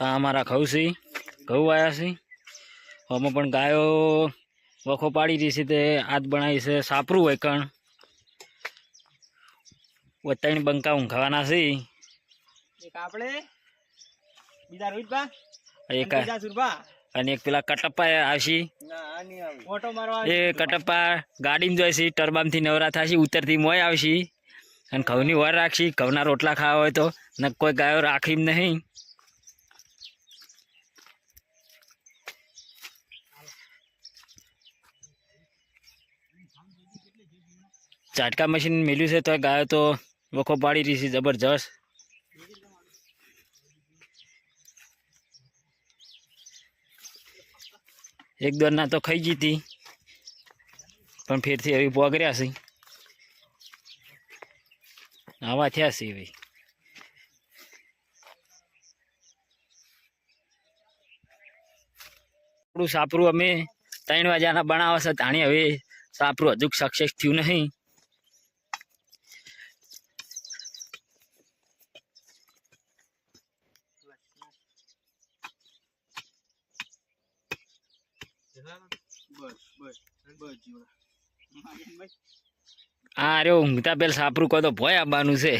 આ અમારા ઘઉં છે ઘઉં આવ્યા છે. આમાં પણ ગાયો વખો પાડી રહી છે તે આજ બનાવી છે સાપરું હોય કણ ત્રણ બંકા ઊંઘવાના છે. એક આપણે બીજા એક અને એક પેલા કટપ્પા આવશે. એ કટપ્પા ગાડીમાં જાય છે ટરબામથી નવરા થશે ઉત્તરથી મોય આવશે. અને ઘઉંની વાર રાખશે ઘઉંના રોટલા ખાવા હોય તો ને કોઈ ગાયો રાખી નહીં. ઝાટકા મશીન મેલ્યું છે તો ગાયો તો વખો પાડી રહી છે જબરજસ્ત. એક દોરના તો ખાઈ જીતી પણ ફેરથી હવે પોગર્યા છે. આવા થયા છે હવે. આપણું સાપરું અમે ત્રણ વાગ્યાના બનાવે છે તાણી હવે સાપરું હજુ સક્સેસ થયું નહીં. બસ જીવડા આ રે ઊંઘતા પેલ સાપરું કહો તો ભોય આવવાનું છે.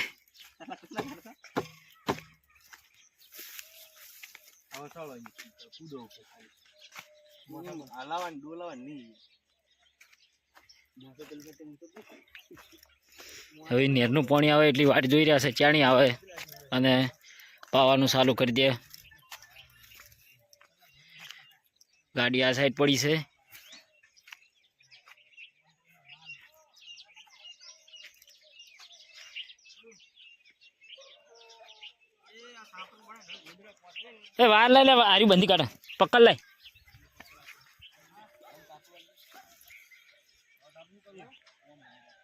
હવે નેરનું પાણી આવે એટલી વાટ જોઈ રહ્યા છે, ચાણી આવે અને પાવાનું ચાલુ કરી દે. ગાડી આ સાઈડ પડી છે. એ વાર લઈ લે આરી બંધી કાઢે. પકડ લઈ.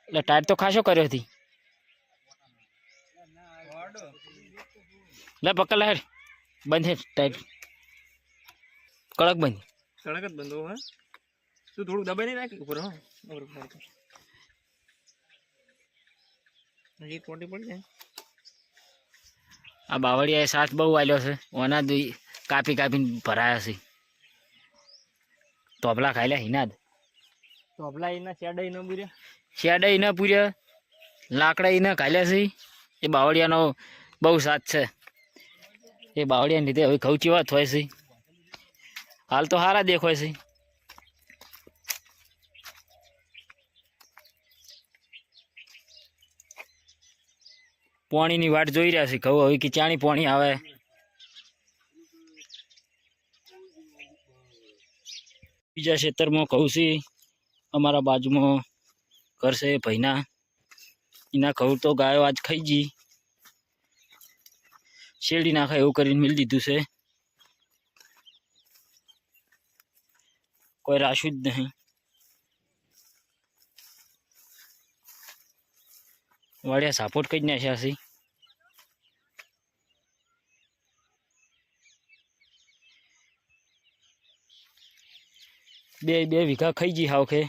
એટલે ટાયર તો ખાસો કર્યો હતી. લે, પકડ લે બંધ હેડ ટાયર. કડક બંધ. કડક જ બંધો હે. તું થોડું દબાઈ નહીં નાખી ઉપર, હા. ઉપર ઉપર ટોટી પડી જાય. આ બાવળિયાએ સાથ બહુ આલ્યો છે. ઓના જ કાપી કાપીને ભરાયા છે. તોપલા ખાઈ લે હિનાદ. તોપલા એના શેડા ન પૂર્યા? શેડા ન પૂર્યા. લાકડા એના ન ખાલ્યા છે. એ બાવળિયાનો બહુ સાથ છે. એ બાવળિયાને લીધે હવે ઘઉં ચીવા થાય છે. હાલ તો સારા દેખાય છે. પાણીની વાટ જોઈ રહ્યા છે. ઘઉં હવે કે ચાણી પાણી આવે. બીજા ખેતરમાં ઘઉં છે. અમારા બાજુમાં છે ભાઈના એના ઘઉં તો ગાયો આજ ખાઈ ગઈ. શેરડી નાખા એવું કરીને મિલ દીધું છે. કોઈ રાશું જ નહીં. વાડિયા સાપોટ કઈ નાખ્યા છે. બે બે વીઘા ખાઈ ગઈ હાવખે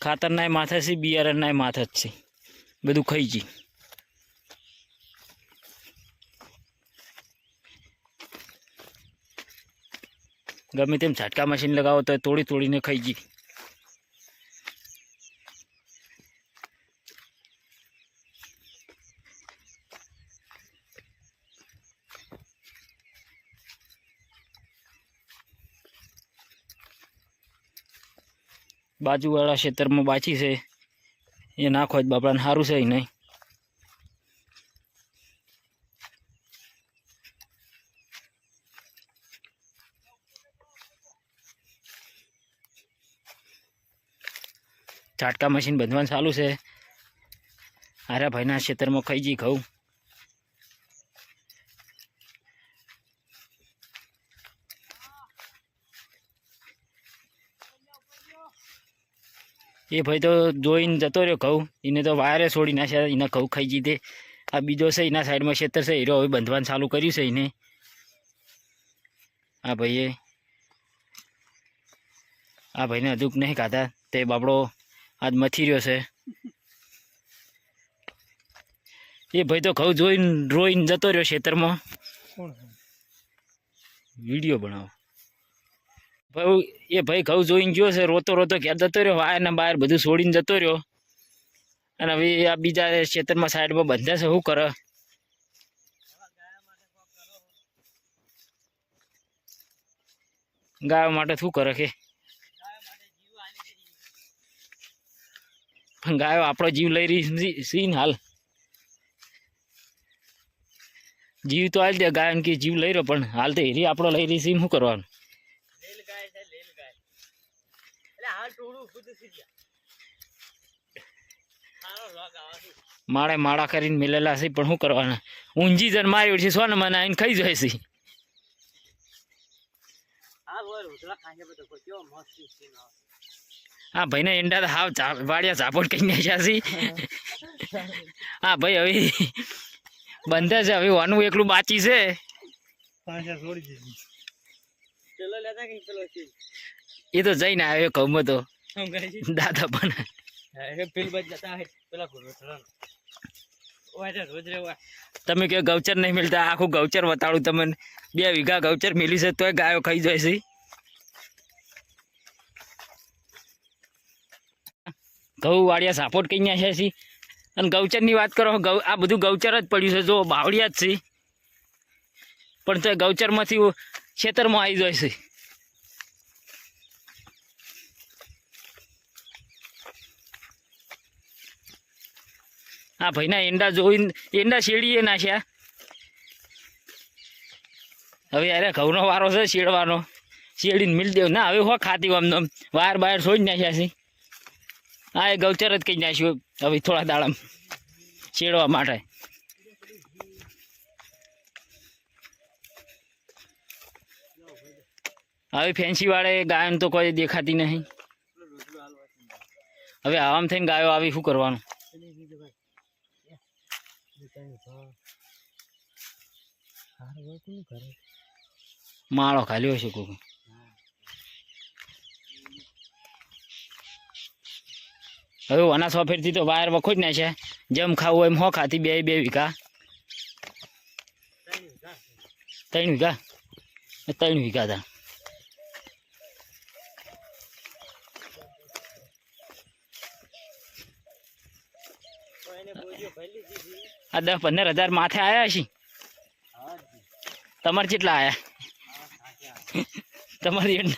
ખાતર નાય માથે છે બિયારણ નાય માથે જ છે. બધું ખાઈ ગઈ. ગમે તેમ ઝાટકા મશીન લગાવો તો તોડી તોડીને ખાઈ ગઈ. બાજુવાળા ખેતરમાં બાચી છે. એ નાખો જ બાપડાને સારું છે નહીં. ઝાટકા મશીન બંધવાનું ચાલુ છે. આર્યા ભાઈના ખેતરમાં ખાઈ જી ઘઉં. એ ભાઈ તો જોઈને જતો રહ્યો ઘઉં. એને તો વાયરે છોડી નાખ્યા એના ઘઉં ખાઈ જીધે આ બીજો છે એના સાઈડમાં ખેતર છે હીરો હવે બંધવાનું ચાલુ કર્યું છે એને. આ ભાઈએ આ ભાઈને હજુ નહીં ખાધા. તે બાપડો આજ મથી રહ્યો છે. એ ભાઈ તો ઘઉં જોઈને રોઈને જતો રહ્યો ખેતરમાં વીડિયો બનાવો. ભાઈ, એ ભાઈ ઘઉં જોઈને ગયો છે, રોતો રોતો ઘેર જતો રહ્યો વાયર ને બહાર બધું છોડીને જતો રહ્યો. અને હવે આ બીજા ખેતરમાં સાઈડમાં બંધા છે, શું કરે? ગાયો માટે શું કરે કે? પણ ગાયો આપણો જીવ લઈ રહી છે ને હાલ. જીવ તો હાલ દે ગાયો કે જીવ લઈ રહ્યો, પણ હાલ તો હેરી આપણો લઈ રહી છે ને શું કરવાનું લેલ ગાય છે લેલ ગાય એટલે હાલ ટોળું ખુદ થઈ સારો લોગ આવે છે માળે માળા કરીને મિલેલા છે, પણ શું કરવાના? ઊંઝી જન મારી છે સોને મને આવીને ખાઈ જાય છે. હા ભાઈ ને ઈંડા કોઈ તો હાવ વાડિયા ઝાપટ કરી નાખ્યા છે. હા, ભાઈ, હવે બંધે છે, હવે વાનું એકલું બાચી છે. એ તો જઈને આવ્યો તો કહે છે દાદા પણ. તમે કયો ગૌચર નહીં મળતા? આખું ગૌચર બતાડું તમને. બે વીઘા ગૌચર મિલ્યું છે તોય ગાયો ખાઈ જાય છે. ઘઉં વાડિયા સાપોટ કઈ છે અને ગૌચરની વાત કરો ગૌ આ બધું ગૌચર જ પડ્યું છે જો બાવળિયા જ છે. પણ તો ગૌચરમાંથી ખેતરમાં આવી જાય છે. હા ભાઈના ઈંડા જોઈને ઈંડા શેડીએ નાખ્યા. હવે અરે ઘઉંનો વારો છે શેડવાનો શેડીને મિલ દેવ. ના, હવે હો ખાતી આમ આમ, વાર બહાર છોડી નાખ્યા છે. હા, એ ગૌચર જ કહી નાખ્યું. હવે થોડા દાડામાં શેડવા માટે. હવે ફેન્સી વાળે ગાયન તો કોઈ દેખાતી નહીં. હવે આવામ થઈને ગાયો આવી, શું કરવાનું? માળો ખાલ્યો છે કોક. હવે વના સોફેરથી તો વાયર વખો જ નાખ્યા જેમ ખાવું એમ હો ખાતી બે બે વીઘા. ત્રણ વીઘા. ત્રણ વીઘા? હતા એને બોલ્યો ભલી દીધી. આ દસ પંદર હજાર માથે આવ્યા છે તમારે કેટલા આવ્યા તમારી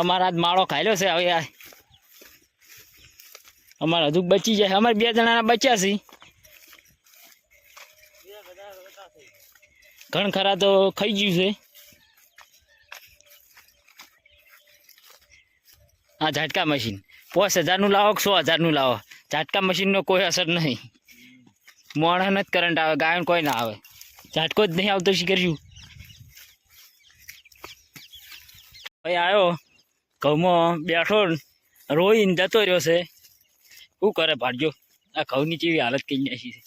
અમારા માળો ખાયલો છે, હવે આ અમારે હજુ બચી જાય અમારે બે જણાના બચ્યા છે. ઘણ ખરા તો ખાઈ ગયું છે. આ ઝાટકા મશીન. પાંચ હજારનું લાવો કે સો હજારનું લાવો? ઝાટકા મશીનનો કોઈ અસર નહીં. મોણ જ કરંટ આવે, ગાયન કોઈ ના આવે. ઝાટકો જ નહીં આવતો, શી કરશું? ભાઈ આવ્યો ઘઉંમાં બેઠો રોઈને જતો રહ્યો છે. શું કરે ભાડજો આ ઘઉંની કેવી હાલત કહી નાખી છે.